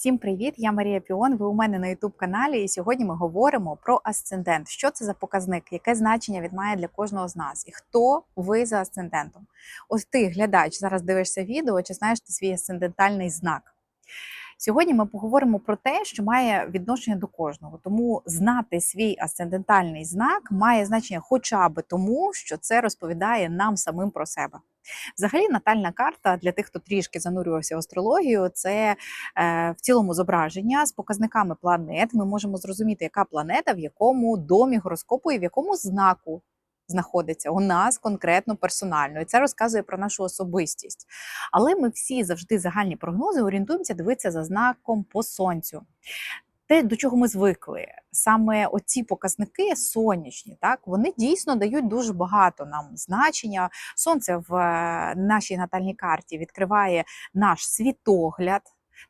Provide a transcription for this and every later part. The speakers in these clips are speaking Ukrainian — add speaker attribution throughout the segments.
Speaker 1: Всім привіт! Я Марія Піон. Ви у мене на youtube каналі, і сьогодні ми говоримо про асцендент. Що це за показник, яке значення він має для кожного з нас, і хто ви за асцендентом? Ось ти, глядач, зараз дивишся відео, чи знаєш ти свій асцендентальний знак. Сьогодні ми поговоримо про те, що має відношення до кожного. Тому знати свій асцендентальний знак має значення хоча б тому, що це розповідає нам самим про себе. Взагалі, натальна карта для тих, хто трішки занурювався в астрологію, це е, в цілому зображення з показниками планет. Ми можемо зрозуміти, яка планета в якому домі гороскопу і в якому знаку знаходиться у нас конкретно персонально. І це розказує про нашу особистість. Але ми всі завжди загальні прогнози орієнтуємося дивитися за знаком по сонцю. Те, до чого ми звикли, саме оці показники сонячні, так вони дійсно дають дуже багато нам значення. Сонце в е, нашій натальній карті відкриває наш світогляд,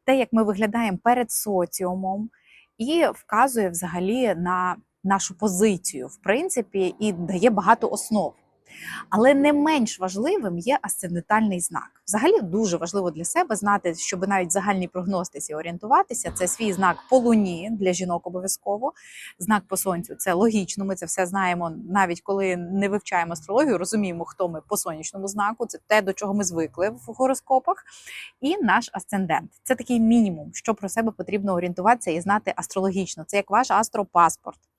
Speaker 1: те, як ми виглядаємо перед соціумом, і вказує взагалі на нашу позицію, в принципі, і дає багато основ. Але не менш важливим є асцендентальний знак. Взагалі дуже важливо для себе знати, щоб навіть в загальній прогностиці орієнтуватися. Це свій знак по луні для жінок обов'язково. Знак по сонцю це логічно. Ми це все знаємо, навіть коли не вивчаємо астрологію, розуміємо, хто ми по сонячному знаку. Це те, до чого ми звикли в гороскопах. І наш асцендент це такий мінімум, що про себе потрібно орієнтуватися і знати астрологічно. Це як ваш астропаспорт.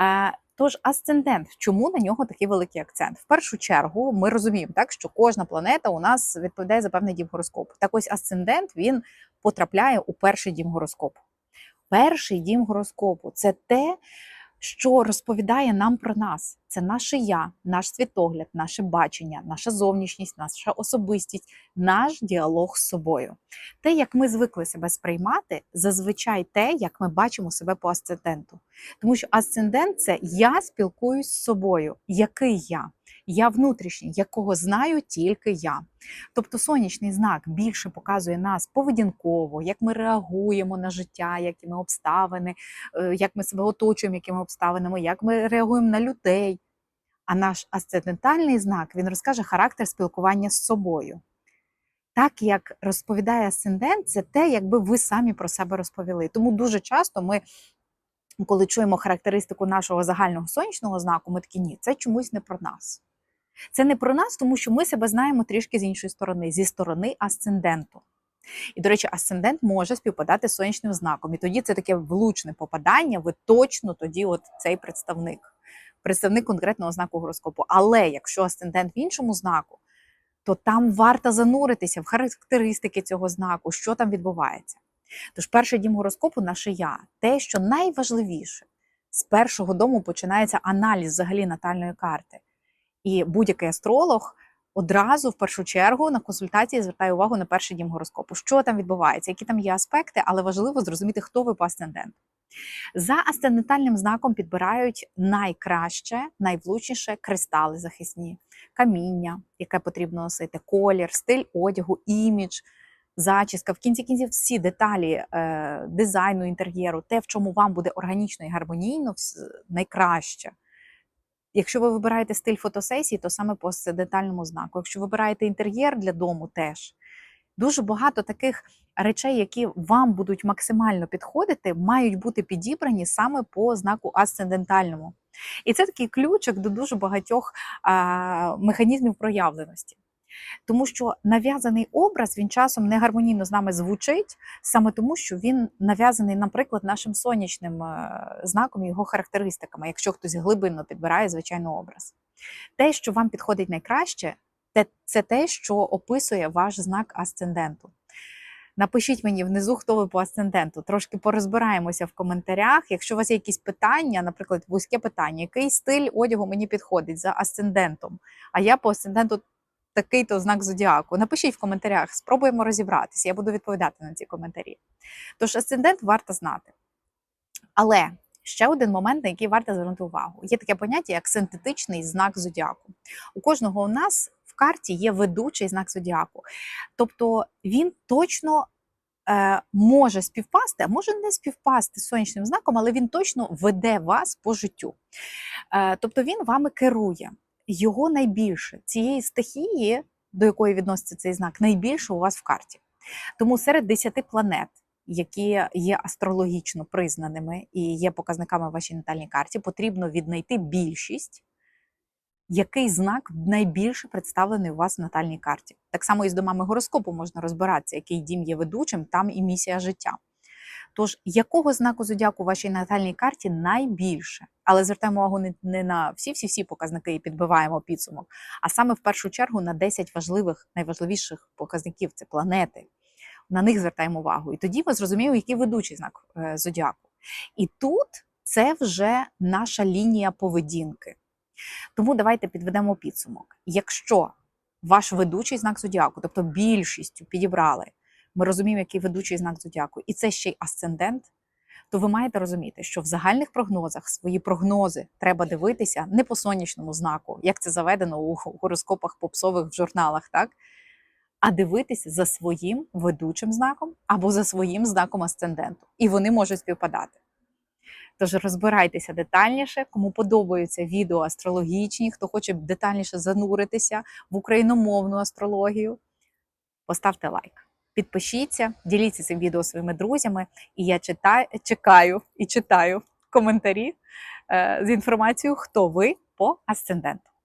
Speaker 1: Е, Тож асцендент, чому на нього такий великий акцент? В першу чергу ми розуміємо, так що кожна планета у нас відповідає за певний дім гороскопу. Так ось асцендент він потрапляє у перший дім гороскопу. Перший дім гороскопу це те, що розповідає нам про нас. Це наше я, наш світогляд, наше бачення, наша зовнішність, наша особистість, наш діалог з собою. Те, як ми звикли себе сприймати, зазвичай те, як ми бачимо себе по асценденту. Тому що асцендент це я спілкуюсь з собою. Який я? Я внутрішній, якого знаю тільки я. Тобто сонячний знак більше показує нас поведінково, як ми реагуємо на життя, які ми обставини, е, як ми себе оточуємо, якими обставинами, як ми реагуємо на людей. А наш асцендентальний знак він розкаже характер спілкування з собою. Так як розповідає асцендент, це те, якби ви самі про себе розповіли. Тому дуже часто ми, коли чуємо характеристику нашого загального сонячного знаку, ми такі ні, це чомусь не про нас. Це не про нас, тому що ми себе знаємо трішки з іншої сторони, зі сторони асценденту. І, до речі, асцендент може співпадати з сонячним знаком. І тоді це таке влучне попадання, ви точно тоді от цей представник, представник конкретного знаку гороскопу. Але якщо асцендент в іншому знаку, то там варто зануритися в характеристики цього знаку, що там відбувається. Тож перший дім гороскопу наше я, те, що найважливіше, з першого дому починається аналіз взагалі натальної карти. І будь-який астролог одразу, в першу чергу, на консультації звертає увагу на перший дім гороскопу. Що там відбувається, які там є аспекти, але важливо зрозуміти, хто ви по асценденту. За асцендентальним знаком підбирають найкраще, найвлучніше кристали захисні, каміння, яке потрібно носити, колір, стиль одягу, імідж, зачіска. В кінці кінців всі деталі е, дизайну інтер'єру, те, в чому вам буде органічно і гармонійно, найкраще. Якщо ви вибираєте стиль фотосесії, то саме по асцендентальному знаку. Якщо вибираєте інтер'єр для дому, теж дуже багато таких речей, які вам будуть максимально підходити, мають бути підібрані саме по знаку асцендентальному. І це такий ключик до дуже багатьох а, механізмів проявленості. Тому що нав'язаний образ він часом не гармонійно з нами звучить, саме тому, що він нав'язаний, наприклад, нашим сонячним е, знаком і його характеристиками, якщо хтось глибинно підбирає звичайно образ. Те, що вам підходить найкраще, це те, що описує ваш знак асценденту. Напишіть мені внизу, хто ви по асценденту. Трошки порозбираємося в коментарях. Якщо у вас є якісь питання, наприклад, вузьке питання, який стиль одягу мені підходить за асцендентом, а я по асценденту такий-то знак зодіаку. Напишіть в коментарях, спробуємо розібратися. Я буду відповідати на ці коментарі. Тож асцендент варто знати. Але ще один момент, на який варто звернути увагу: є таке поняття, як синтетичний знак зодіаку. У кожного у нас в карті є ведучий знак зодіаку. Тобто він точно. Е, може співпасти, а може не співпасти з сонячним знаком, але він точно веде вас по життю. Е, тобто він вами керує його найбільше цієї стихії, до якої відноситься цей знак, найбільше у вас в карті. Тому серед 10 планет, які є астрологічно признаними і є показниками в вашій натальній карті, потрібно віднайти більшість, який знак найбільше представлений у вас в натальній карті. Так само і з домами гороскопу можна розбиратися, який дім є ведучим, там і місія життя. Тож, якого знаку зодіаку у вашій натальній карті найбільше? Але звертаємо увагу не, не на всі-всі-всі показники і підбиваємо підсумок, а саме в першу чергу на 10 важливих, найважливіших показників це планети. На них звертаємо увагу. І тоді ви зрозуміли, який ведучий знак е, зодіаку. І тут це вже наша лінія поведінки. Тому давайте підведемо підсумок. Якщо ваш ведучий знак зодіаку, тобто більшістю підібрали, ми розуміємо, який ведучий знак зодіаку, і це ще й асцендент, то ви маєте розуміти, що в загальних прогнозах свої прогнози треба дивитися не по сонячному знаку, як це заведено у гороскопах попсових в журналах, так? А дивитися за своїм ведучим знаком або за своїм знаком асценденту. І вони можуть співпадати. Тож розбирайтеся детальніше, кому подобаються відео астрологічні, хто хоче детальніше зануритися в україномовну астрологію. Поставте лайк, підпишіться, діліться цим відео своїми друзями. І я читаю, чекаю і читаю коментарі е, з інформацією, хто ви по асценденту.